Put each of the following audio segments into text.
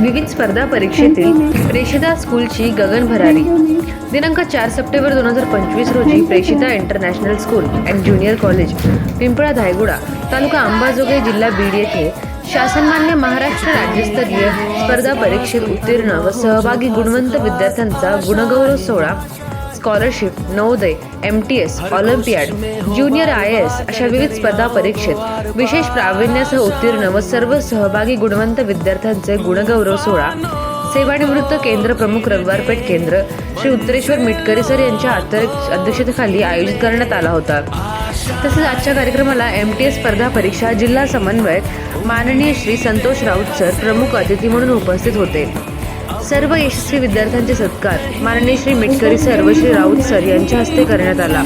विविध स्पर्धा परीक्षेतील प्रेषिता स्कूलची गगन भरारी. दिनांक चार सप्टेंबर दोन हजार पंचवीस रोजी Preshita international school and junior college Pimpla Dhayguda तालुका अंबाजोगाई जिल्हा बीड येथे शासनमान्य महाराष्ट्र राज्यस्तरीय स्पर्धा परीक्षेत उत्तीर्ण व सहभागी गुणवंत विद्यार्थ्यांचा गुणगौरव सोहळा scholarship Navodaya M T S olympiad junior I S अशा विविध स्पर्धा परीक्षेत विशेष प्रावीण्यासह उत्तीर्ण व सर्व सहभागी गुणवंत विद्यार्थ्यांचे गुणगौरव सोहळा. सेवानिवृत्त केंद्र प्रमुख रविवारपेठ केंद्र श्री उत्तरेश्वर मिटकरी सर यांच्या अध्यक्ष- अध्यक्षतेखाली आयोजित करण्यात आला होता. तसेच आजच्या कार्यक्रमाला एम टी एस स्पर्धा परीक्षा जिल्हा समन्वयक माननीय श्री संतोष राऊत सर प्रमुख अतिथी म्हणून उपस्थित होते. सर्व यशस्वी विद्यार्थ्यांचे सत्कार. माननीय श्री मिटकरी सर व श्री राऊत सर यांच्या हस्ते करण्यात आला.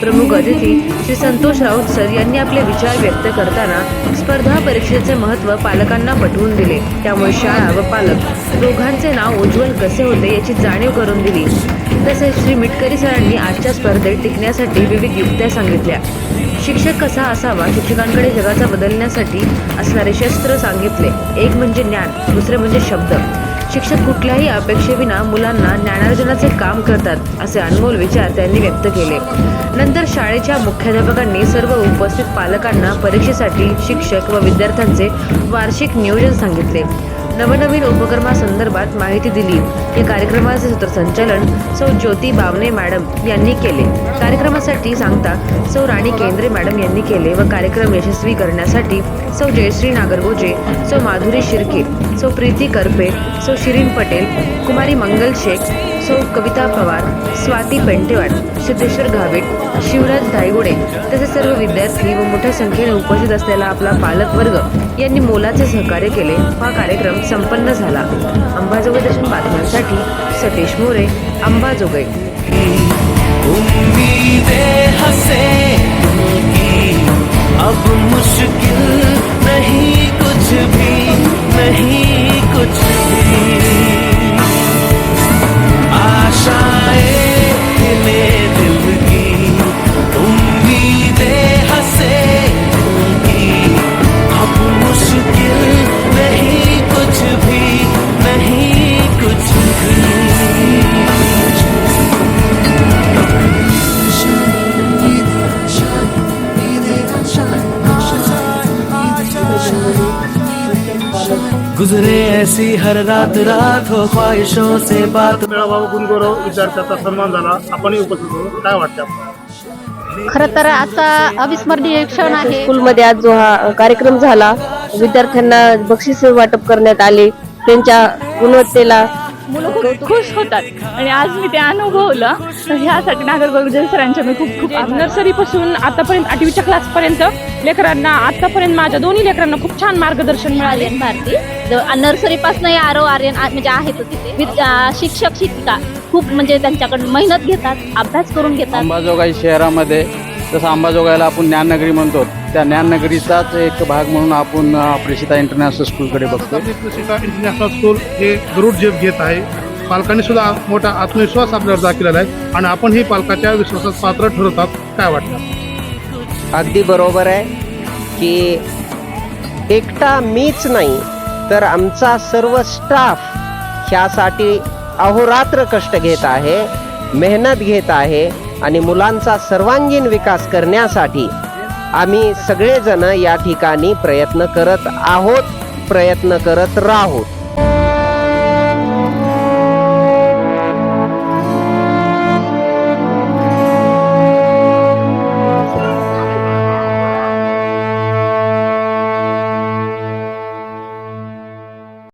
प्रमुख अतिथी श्री संतोष राऊत सर यांनी आपले विचार व्यक्त करताना स्पर्धा परीक्षेचे महत्त्व पालकांना पटवून दिले. त्यामुळे शाळा व पालक दोघांचे नाव उज्ज्वल कसे होते याची जाणीव करून दिली. तसेच श्री मिटकरी सरांनी आजच्या स्पर्धेत टिकण्यासाठी विविध युक्त्या सांगितल्या. शिक्षक कसा असावा शिक्षकांकडे जगाचा बदलण्यासाठी असणारे शस्त्र सांगितले. एक म्हणजे ज्ञान दुसरे म्हणजे शब्द. शिक्षक कुठल्याही अपेक्षेविना मुलांना ज्ञानार्जनाचे काम करतात असे अनमोल विचार त्यांनी व्यक्त केले. नंतर शाळेच्या मुख्याध्यापकांनी सर्व उपस्थित पालकांना परीक्षेसाठी शिक्षक व विद्यार्थ्यांचे वार्षिक नियोजन सांगितले. नवनवीन उपक्रमासंदर्भात माहिती दिली. या कार्यक्रमाचे सूत्रसंचालन सौ ज्योती बावने मॅडम यांनी केले. कार्यक्रमासाठी सांगता सौ राणी केंद्रे मॅडम यांनी केले व कार्यक्रम यशस्वी करण्यासाठी सौ जयश्री नागरगोजे सौ माधुरी शिर्के सौ प्रीती करपे सौ शिरीन पटेल कुमारी मंगल शेख सौ कविता पवार स्वाती पेंटेवाड सिद्धेश्वर घावेट शिवराज धायगुडे तसेच सर्व विद्यार्थी व मोठ्या संख्येने उपस्थित असलेला आपला पालक वर्ग यांनी मोलाचे सहकार्य केले. हा कार्यक्रम संपन्न झाला. अंबाजोगाई दर्शन बातम्यांसाठी सतीश मोरे अंबाजोगाई. उम्मीदें अब मुश्किल गुजरे ऐसी हर रात रात हो ख्वाहिशों से बात मेळावा गुणगौरव विद्यार्थ्याचा सन्मान झाला. आपणही उपस्थित होतो काय वाटतं खरं तर आजचा अविस्मरणीय क्षण आहे. स्कूलमध्ये आज जो हा कार्यक्रम झाला विद्यार्थ्यांना बक्षीस वाटप करण्यात आले. त्यांच्या गुणवत्तेला मुलं खूप खुश होतात. आणि आज मी ते अनुभवलं. तर ह्यासाठी नागरगोविंद सरांच्या मी खूप खूप नर्सरीपासून आतापर्यंत आठवीच्या क्लासपर्यंत लेकरांना आतापर्यंत माझ्या दोन्ही लेकरांना खूप छान मार्गदर्शन मिळाले. भारती. नर्सरी पासून आरो आर्यन म्हणजे आहेत तिथे. शिक्षक शिक्षिका खूप म्हणजे त्यांच्याकडून मेहनत घेतात अभ्यास करून घेतात. अंबाजोगाई शहरामध्ये जसं अंबाजोगाईला आपण ज्ञाननगरी म्हणतो. त्या ज्ञाननगरीचाच एक भाग म्हणून आपण प्रेषिता इंटरनॅशनल स्कूलकडे बघतो कृषिका इंटरनॅशनल स्कूल हे गरुड झेप घेत आहे. पालकांनी सुद्धा मोठा आत्मविश्वास आपल्यावर दाखवलेला आहे आणि आपणही पालकाच्या विश्वासात पात्र ठरवतात काय वाटतं? अगदी बरोबर आहे की एकटा मीच नाही तर आमचा सर्व स्टाफ ह्यासाठी अहोरात्र कष्ट घेत आहे मेहनत घेत आहे आणि मुलांचा सर्वांगीण विकास करण्यासाठी आम्ही सगळेजण या ठिकाणी प्रयत्न करत आहोत प्रयत्न करत राहोत